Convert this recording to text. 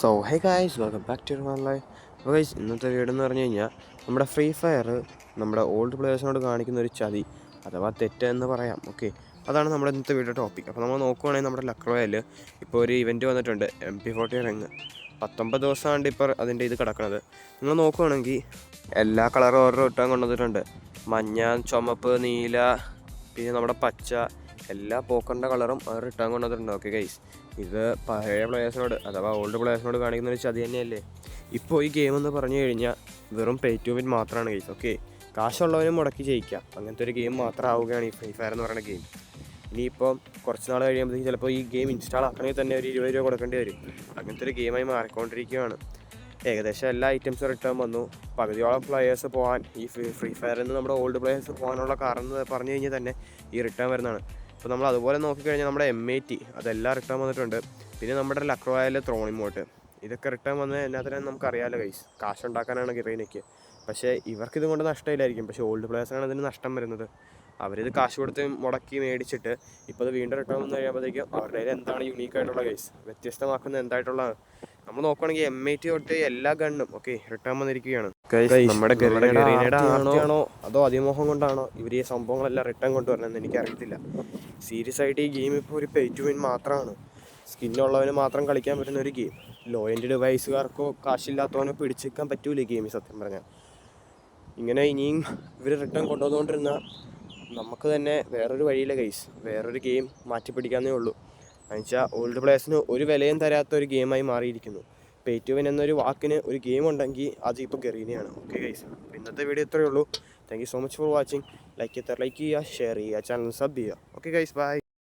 So hey guys welcome back to my life അപ്പോൾ guys ഇന്നത്തെ video എന്ന് പറഞ്ഞു കഴിഞ്ഞാൽ നമ്മുടെ ഫ്രീ ഫയർ നമ്മുടെ ഓൾഡ് പ്ലേയേഴ്സിനോട് കാണിക്കുന്ന ഒരു ചതി അഥവാ തെറ്റ് എന്ന് പറയാം ഓക്കെ അതാണ് നമ്മുടെ ഇന്നത്തെ വീഡിയോ ടോപ്പിക് അപ്പോൾ നമ്മൾ നോക്കുവാണെങ്കിൽ നമ്മുടെ ലക്രോയിൽ ഇപ്പോൾ ഒരു ഇവന്റ് വന്നിട്ടുണ്ട് എം പി ഫോർട്ടി റിങ് പത്തൊമ്പത് ദിവസമാണ് ഇപ്പോൾ അതിന്റെ ഇത് കിടക്കുന്നത് നിങ്ങൾ നോക്കുവാണെങ്കിൽ എല്ലാ കളറും ഓരോ ഇട്ടാൻ കൊണ്ടുവന്നിട്ടുണ്ട്. മഞ്ഞ ചുമപ്പ് നീല പിന്നെ നമ്മുടെ പച്ച എല്ലാ പോക്കറിന്റെ കളറും അവർ റിട്ടേൺ കൊണ്ടുവന്നിട്ടുണ്ട്. ഓക്കെ ഗൈസ് ഇത് പഴയ പ്ലേയേഴ്സിനോട് അഥവാ ഓൾഡ് പ്ലേയേഴ്സിനോട് കാണിക്കുന്ന ഒരു ചതി തന്നെയല്ലേ? ഇപ്പോൾ ഈ ഗെയിം എന്ന് പറഞ്ഞു കഴിഞ്ഞാൽ വെറും പേ ടു വിൻ മാത്രമാണ് ഗൈസ് ഓക്കെ കാശുള്ളവനും മുടക്കി ജയിക്കാം. അങ്ങനത്തെ ഒരു ഗെയിം മാത്രമാവുകയാണ് ഈ ഫ്രീ ഫയർ എന്ന് പറയുന്ന ഗെയിം ഇനിയിപ്പം കുറച്ച് നാൾ കഴിയുമ്പോഴത്തേക്ക് ചിലപ്പോൾ ഈ ഗെയിം ഇൻസ്റ്റാൾ ആക്കണമെങ്കിൽ തന്നെ ഒരു ഇരുപത് രൂപ കൊടുക്കേണ്ടി വരും. അങ്ങനത്തെ ഒരു ഗെയിമായി മാറിക്കൊണ്ടിരിക്കുകയാണ്. ഏകദേശം എല്ലാ ഐറ്റംസും റിട്ടേൺ വന്നു. പകുതിയോളം പ്ലെയേഴ്സ് പോകാൻ ഈ ഫ്രീ ഫയറിൽ നിന്ന് നമ്മുടെ ഓൾഡ് പ്ലെയേഴ്സ് പോകാനുള്ള കാരണം എന്ന് പറഞ്ഞു കഴിഞ്ഞാൽ തന്നെ ഈ റിട്ടേൺ വരുന്നതാണ്. അപ്പോൾ നമ്മൾ അതുപോലെ നോക്കിക്കഴിഞ്ഞാൽ നമ്മുടെ എം എ ടി അതെല്ലാം റിട്ടേൺ വന്നിട്ടുണ്ട്. പിന്നെ നമ്മുടെ ലക്രോയിൽ ത്രോണിമോട്ട് ഇതൊക്കെ റിട്ടേൺ വന്ന് എന്നാത്തിനും നമുക്കറിയാമല്ലോ കൈസ് കാശ് ഉണ്ടാക്കാനാണ് ഗിറീനയ്ക്ക് പക്ഷേ ഇവർക്ക് ഇതുകൊണ്ട് നഷ്ടമില്ലായിരിക്കും. പക്ഷേ ഓൾഡ് പ്ലേയേഴ്സിനാണ് ഇതിന് നഷ്ടം വരുന്നത്. അവരിത് കാശ് കൊടുത്ത് മുടക്കി മേടിച്ചിട്ട് ഇപ്പോൾ ഇത് വീണ്ടും റിട്ടേൺ വന്ന് കഴിയുമ്പോഴത്തേക്കും അവരുടെ കയ്യിൽ എന്താണ് യുണീക്ക് ആയിട്ടുള്ള കേസ് വ്യത്യസ്തമാക്കുന്ന എന്തായിട്ടുള്ള നമ്മൾ നോക്കുകയാണെങ്കിൽ എം ഐ ടി തൊട്ട് എല്ലാ ഗണ്ണും ഓക്കെ റിട്ടേൺ വന്നിരിക്കുകയാണ്. നമ്മുടെ ആണോ അതോ അതിമോഹം കൊണ്ടാണോ ഇവർ ഈ സംഭവങ്ങളെല്ലാം റിട്ടേൺ കൊണ്ടുവരണമെന്ന് എനിക്കറിയത്തില്ല. സീരിയസ് ആയിട്ട് ഈ ഗെയിം ഇപ്പോൾ ഒരു പേ ടു വിൻ മാത്രമാണ്. സ്കിന്നുള്ളവന് മാത്രം കളിക്കാൻ പറ്റുന്ന ഒരു ഗെയിം. ലോ എൻഡ് ഡിവൈസുകാർക്കോ കാശില്ലാത്തവനോ പിടിച്ചേക്കാൻ പറ്റൂല ഗെയിം സത്യം പറഞ്ഞാൽ. ഇങ്ങനെ ഇനിയും ഇവർ റിട്ടേൺ കൊണ്ടുവന്നുകൊണ്ടിരുന്ന നമുക്ക് തന്നെ വേറൊരു വഴിയില്ല ഗൈസ് വേറൊരു ഗെയിം മാറ്റി പിടിക്കാന്നേ ഉള്ളൂ. എന്നുവെച്ചാൽ ഓൾഡ് പ്ലേയേഴ്സിന് ഒരു വിലയും തരാത്ത ഒരു ഗെയിമായി മാറിയിരിക്കുന്നു. പേ ടു വിൻ എന്നൊരു വാക്കിന് ഒരു ഗെയിം ഉണ്ടെങ്കിൽ അത് ഇപ്പോൾ ഗറീനയാണ് ഓക്കെ ഗൈസ് ഇന്നത്തെ വീഡിയോ ഇത്രയേ ഉള്ളൂ. thank you so much for watching like എത്ര ലൈക്ക് ചെയ്യുക ഷെയർ ചെയ്യുക ചാനൽ സബ് ചെയ്യുക ഓക്കെ ഗൈസ് ബൈ